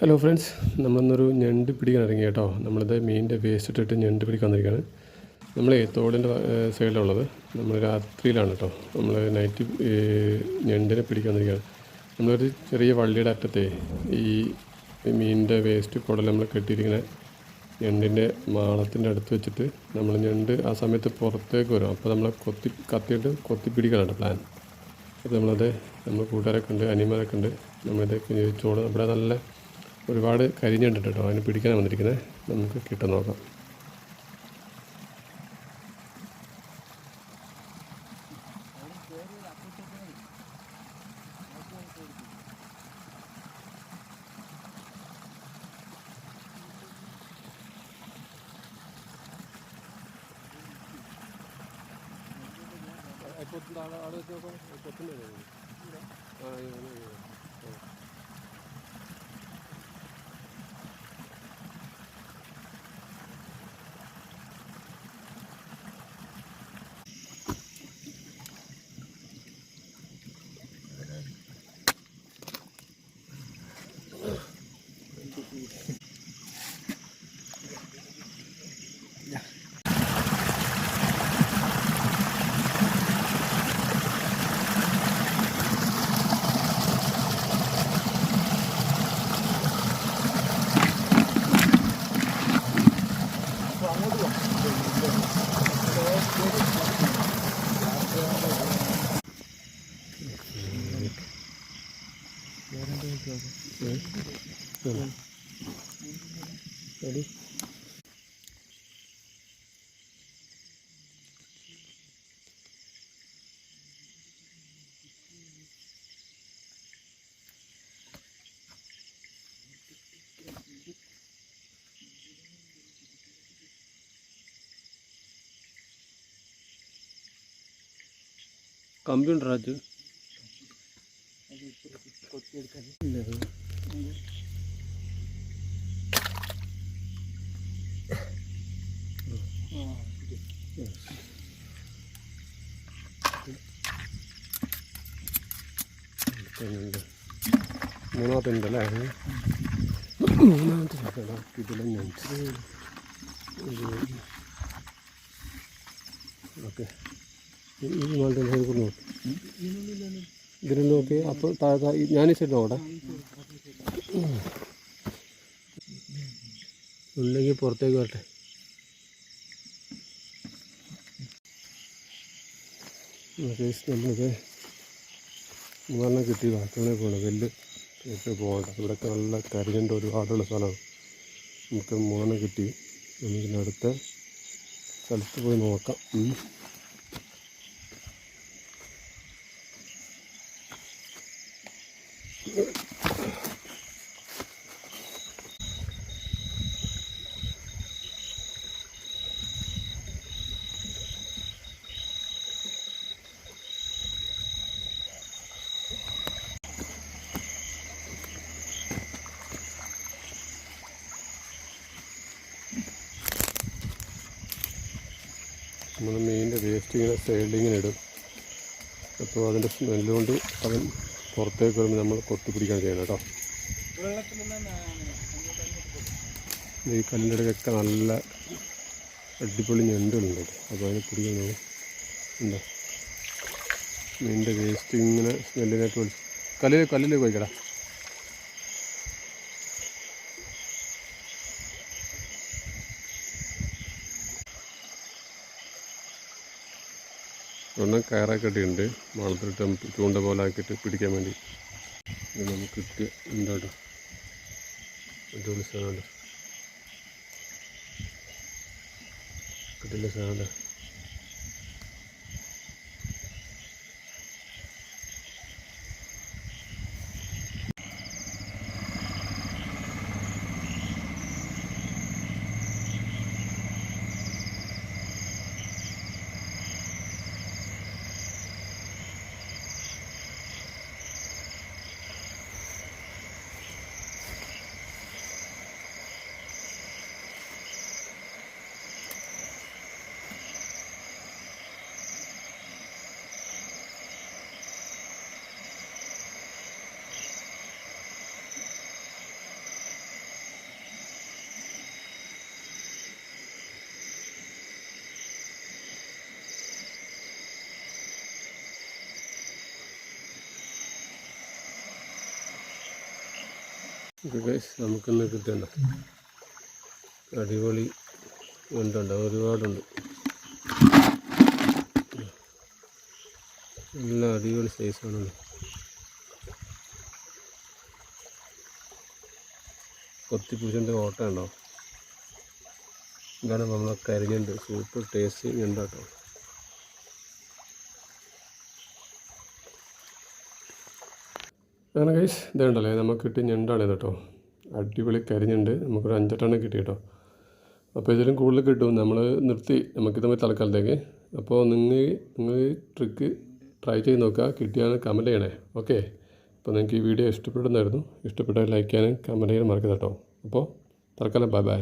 Hello friends നമ്മളിന്നൊരു ഞണ്ട് പിടിക്കാൻ ഇറങ്ങി കേട്ടോ. നമ്മളിത് മീനിന്റെ വേസ്റ്റ് ഇട്ടിട്ട് ഞണ്ട് പിടിക്കാൻ വന്നിരിക്കുകയാണ്. നമ്മൾ തോടിന്റെ സൈഡിലുള്ളത് നമ്മൾ രാത്രിയിലാണ് കേട്ടോ. നമ്മൾ നൈറ്റ് ഞണ്ടിനെ പിടിക്കാൻ വന്നിരിക്കുകയാണ്. നമ്മളൊരു ചെറിയ വള്ളിയുടെ അറ്റത്തെ ഈ മീനിന്റെ വേസ്റ്റ് കുടൽ നമ്മൾ കെട്ടിയിരിക്കുന്ന ഞണ്ടിന്റെ മാളത്തിന്റെ അടുത്ത് വെച്ചിട്ട് നമ്മൾ ഞണ്ട് ആ സമയത്ത് പുറത്തേക്ക് വരും. അപ്പോൾ നമ്മൾ കൊത്തി കത്തിയിട്ട് കൊത്തി പിടിക്കാനാണ് പ്ലാൻ അപ്പോൾ നമ്മളത് നമ്മൾ കൂട്ടുകാരൊക്കെ ഉണ്ട് അനിയന്മാരൊക്കെ ഉണ്ട്. നമ്മളിത് ചോട് നമ്മുടെ നല്ല ഒരുപാട് കരിഞ്ഞിട്ടുണ്ട് കേട്ടോ അതിന് പിടിക്കാൻ വന്നിരിക്കുന്നത് നമുക്ക് കിട്ടും നോക്കാം 야. Ready? കമ്പ്യൂട്ടർ രാജു മൂന്നാമത്തെ ഉണ്ടല്ലേ മൂന്നാമത്തെ ഇതിലും ഓക്കെ ഈ മാളിന്റെ നോക്കി. ഇതിനെ നോക്കി അപ്പോൾ താഴെ ഞാൻ ചേട്ടോ നോക്കട്ടെ. ഉണ്ടെങ്കിൽ പുറത്തേക്ക് വരട്ടെ. നമ്മളിത് മൂന്നെണ്ണം കിട്ടി. ബാക്കിയുള്ള പോകണം വലിയ കേസ് പോകണ്ട ഇവിടെയൊക്കെ നല്ല കരിഞ്ഞിന്റെ ഒരുപാടുള്ള സ്ഥലമാണ് നമുക്ക് മൂന്നെണ്ണം കിട്ടി. നമുക്കിനി അടുത്ത സ്ഥലത്ത് പോയി നോക്കാം. നമ്മൾ മീനിന്റെ വേസ്റ്റ് ഇങ്ങനെ സൈഡിൽ ഇങ്ങനെ ഇടും. അപ്പോൾ അതിന്റെ സ്മെല്ലുകൊണ്ട് അവൻ പുറത്തേക്ക് വരുമ്പോൾ നമ്മൾ കൊത്തിപ്പിടിക്കാൻ ചെയ്യണം കേട്ടോ. ഈ കല്ലിന്റെ ഇടയ്ക്കൊക്കെ നല്ല അടിപൊളി ഞണ്ടുകളുണ്ട് അപ്പോൾ അതിന് പിടിക്കാൻ എന്താ മീനിന്റെ വേസ്റ്റ് ഇങ്ങനെ സ്മെല്ലിനായിട്ട് വിളിച്ചു. കല്ലിൽ കല്ലിൽ പോയിക്കടാ ഒരെണ്ണം കയറൊക്കെ ഉണ്ട് മാളത്തിലിട്ട് ചൂണ്ട പോലെ ആക്കിയിട്ട് പിടിക്കാൻ വേണ്ടി. നമുക്ക് കിട്ടിയ എന്താട്ടോ അടിപൊളി സാധനമുണ്ട് കിട്ടില്ല സാധനം. ഗൈസ് നമുക്കിന്ന് കിട്ടണ്ട അടിപൊളി ഉണ്ടുണ്ട്. ഒരുപാടുണ്ട്. എല്ലാം അടിപൊളി സൈസാണല്ലോ കൊത്തിപ്പൂച്ചന്റെ ഓട്ടം ഉണ്ടോ? ഇതാണ് നമ്മളെ കരിഞ്ഞുണ്ട്. Super taste ഉണ്ടാട്ടോ. അങ്ങനെ കൈസ് ഇതുണ്ടല്ലേ നമുക്ക് കിട്ടി ഞണ്ടാണ് കേട്ടോ. അടിപൊളി കരിഞ്ഞുണ്ട് നമുക്കൊരു അഞ്ചെട്ടെണ്ണം കിട്ടി കേട്ടോ. അപ്പോൾ ഇതിലും കൂടുതൽ കിട്ടും നമ്മൾ നിർത്തി നമുക്കിത് മതി തൽക്കാലത്തേക്ക്. അപ്പോൾ നിങ്ങൾ നിങ്ങൾ ട്രിക്ക് ട്രൈ ചെയ്ത് നോക്കുക കിട്ടിയാണ് കമന്റ് ചെയ്യണേ. ഓക്കെ അപ്പോൾ നിങ്ങൾക്ക് ഈ വീഡിയോ ഇഷ്ടപ്പെടുന്നായിരുന്നു ഇഷ്ടപ്പെട്ടാൽ ലൈക്ക് ചെയ്യാനും കമന്റ് ചെയ്യാനും മറക്കരുത് കേട്ടോ. അപ്പോൾ തൽക്കാലം ബൈ ബൈ